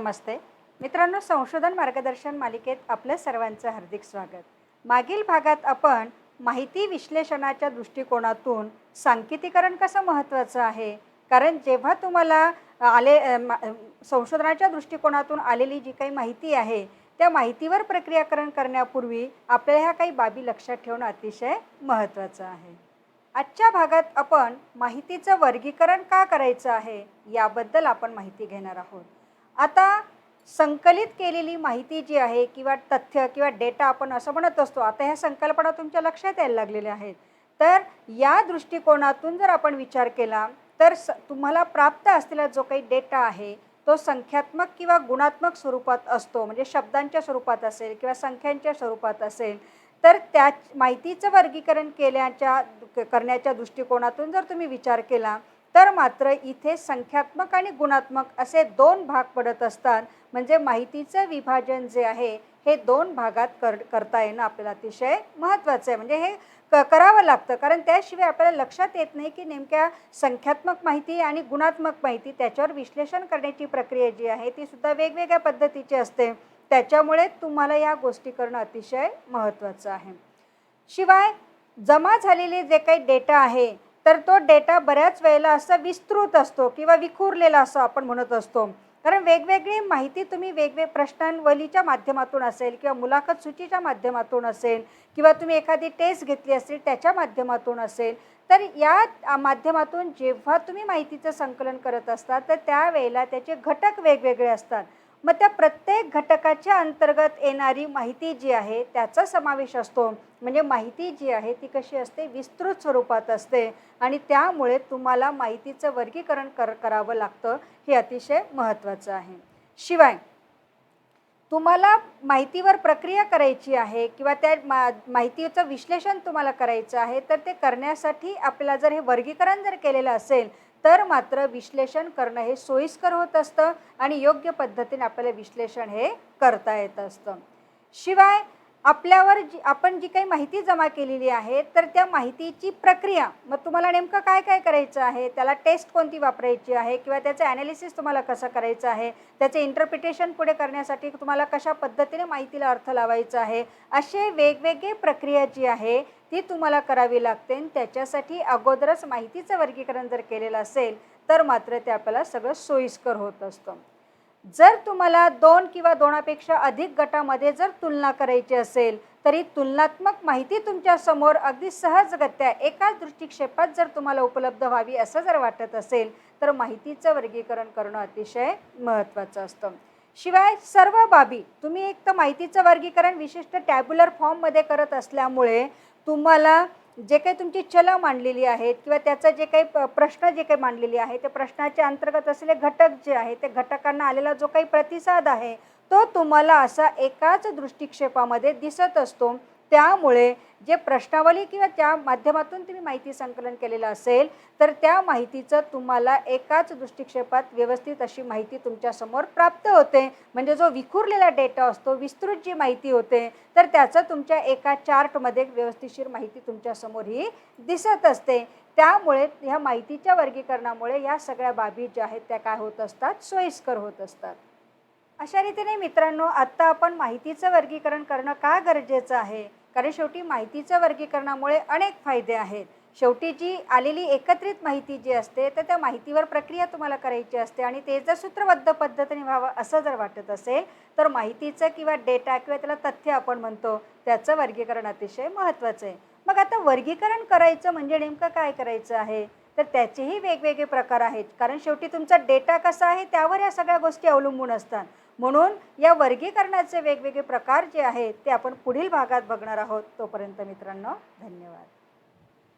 नमस्ते. मित्रांनो संशोधन मार्गदर्शन मालिकेत आपलं सर्वांचं हार्दिक स्वागत. मागील भागात आपण माहिती विश्लेषणाच्या दृष्टिकोनातून सांकेतिकरण कसं महत्त्वाचं आहे? कारण जेव्हा तुम्हाला आले संशोधनाच्या दृष्टिकोनातून आलेली जी काही माहिती आहे त्या माहितीवर प्रक्रियाकरण करण्यापूर्वी आपल्याला ह्या काही बाबी लक्षात ठेवणं अतिशय महत्त्वाचं आहे. आजच्या भागात आपण माहितीचं वर्गीकरण का करायचं आहे याबद्दल आपण माहिती घेणार आहोत. आता संकलित केलेली माहिती जी आहे किंवा तथ्य किंवा डेटा आपण असं म्हणत असतो आता ह्या संकल्पना तुमच्या लक्षात यायला लागलेल्या आहेत. तर या दृष्टिकोनातून जर आपण विचार केला तर स तुम्हाला प्राप्त असलेला जो काही डेटा आहे तो संख्यात्मक किंवा गुणात्मक स्वरूपात असतो म्हणजे शब्दांच्या स्वरूपात असेल किंवा संख्यांच्या स्वरूपात असेल तर त्या माहितीचं वर्गीकरण केल्याच्या करण्याच्या दृष्टिकोनातून जर तुम्ही विचार केला तर मात्र इथे संख्यात्मक आणि गुणात्मक असे दोन भाग पडत असतात. म्हणजे माहितीचं विभाजन जे आहे हे दोन भागात कर करता येणं आपल्याला अतिशय महत्त्वाचं आहे. म्हणजे हे क करावं लागतं. कारण त्याशिवाय आपल्याला लक्षात येत नाही की नेमक्या संख्यात्मक माहिती आणि गुणात्मक माहिती त्याच्यावर विश्लेषण करण्याची प्रक्रिया जी आहे ती सुद्धा वेगवेगळ्या पद्धतीची असते. त्याच्यामुळे तुम्हाला या गोष्टी करणं अतिशय महत्त्वाचं आहे. शिवाय जमा झालेले जे काही डेटा आहे तर तो डेटा बऱ्याच वेळेला असा विस्तृत असतो किंवा विखुरलेला असं आपण म्हणत असतो. कारण वेगवेगळी माहिती तुम्ही वेगवेगळ्या प्रश्नांवलीच्या माध्यमातून असेल किंवा मुलाखत सूचीच्या माध्यमातून असेल किंवा तुम्ही एखादी टेस्ट घेतली असेल त्याच्या माध्यमातून असेल तर या माध्यमातून जेव्हा तुम्ही माहितीचं संकलन करत असता तर त्यावेळेला त्याचे घटक वेगवेगळे असतात. मग त्या प्रत्येक घटकाच्या अंतर्गत येणारी माहिती जी आहे त्याचा समावेश असतो. म्हणजे माहिती जी आहे ती कशी असते? विस्तृत स्वरूपात असते. आणि त्यामुळे तुम्हाला माहितीचं वर्गीकरण कर करावं लागतं. हे अतिशय महत्त्वाचं आहे. शिवाय तुम्हाला माहितीवर प्रक्रिया करायची आहे किंवा त्या मा माहितीचं विश्लेषण तुम्हाला करायचं आहे तर ते करण्यासाठी आपल्याला जर हे वर्गीकरण जर केलेलं असेल तर मात्र विश्लेषण करणं हे सोयीस्कर होत असतं आणि योग्य पद्धतीने आपल्याला विश्लेषण हे करता येत असतं. शिवाय आपल्यावर जी आपण जी काही माहिती जमा केलेली आहे तर त्या माहितीची प्रक्रिया मग तुम्हाला नेमकं काय काय करायचं आहे? त्याला टेस्ट कोणती वापरायची आहे? किंवा त्याचं ॲनालिसिस तुम्हाला कसं करायचं आहे? त्याचं इंटरप्रिटेशन पुढे करण्यासाठी तुम्हाला कशा पद्धतीने माहितीला अर्थ लावायचा आहे? असे वेगवेगळे प्रक्रिया जी आहे ती तुम्हाला करावी लागते. आणि त्याच्यासाठी अगोदरच माहितीचं वर्गीकरण जर केलेलं असेल तर मात्र ते आपल्याला सगळं सोयीस्कर होत असतं. जर तुम्हाला दोन किंवा दोनापेक्षा अधिक गटामध्ये जर तुलना करायची असेल तरी तुलनात्मक माहिती तुमच्यासमोर अगदी सहजगत्या एकाच दृष्टिक्षेपात जर तुम्हाला उपलब्ध व्हावी असं जर वाटत असेल तर माहितीचं वर्गीकरण करणं अतिशय महत्त्वाचं असतं. शिवाय सर्व बाबी तुम्ही एक तर माहितीचं वर्गीकरण विशिष्ट टॅब्युलर फॉर्ममध्ये करत असल्यामुळे तुम्हाला जे काही तुमची चलं मांडलेली आहेत किंवा त्याचं जे काही प्रश्न जे काही मांडलेले आहे ते प्रश्नाच्या अंतर्गत असलेले घटक जे आहे ते घटकांना आलेला जो काही प्रतिसाद आहे तो तुम्हाला असा एकाच दृष्टिक्षेपामध्ये दिसत असतो. त्यामुळे जे प्रश्नावली किंवा त्या माध्यमातून तुम्ही माहिती संकलन केलेलं असेल तर त्या माहितीचं तुम्हाला एकाच दृष्टिक्षेपात व्यवस्थित अशी माहिती तुमच्यासमोर प्राप्त होते. म्हणजे जो विखुरलेला डेटा असतो विस्तृत जी माहिती होते तर त्याचं तुमच्या एका चार्टमध्ये व्यवस्थितशीर माहिती तुमच्यासमोर ही दिसत असते. त्यामुळे ह्या माहितीच्या वर्गीकरणामुळे ह्या सगळ्या बाबी ज्या आहेत त्या काय होत असतात? सोयीस्कर होत असतात. अशा रीतीने मित्रांनो आत्ता आपण माहितीचं वर्गीकरण करणं का गरजेचं आहे? कारण शेवटी माहितीचं वर्गीकरणामुळे अनेक फायदे आहेत. शेवटी जी आलेली एकत्रित माहिती जी असते तर त्या माहितीवर प्रक्रिया तुम्हाला करायची असते आणि ते जर सूत्रबद्ध पद्धतीने व्हावं असं जर वाटत असेल तर माहितीचं किंवा डेटा किंवा त्याला तथ्य आपण म्हणतो त्याचं वर्गीकरण अतिशय महत्त्वाचं आहे. मग आता वर्गीकरण करायचं म्हणजे नेमकं काय करायचं आहे? तर त्याचेही वेगवेगळे प्रकार आहेत. कारण शेवटी तुमचा डेटा कसा आहे त्यावर या सगळ्या गोष्टी अवलंबून असतात. म्हणून या वर्गीकरणाचे वेगवेगळे प्रकार जे आहेत ते आपण पुढील भागात बघणार आहोत. तोपर्यंत मित्रांनो धन्यवाद.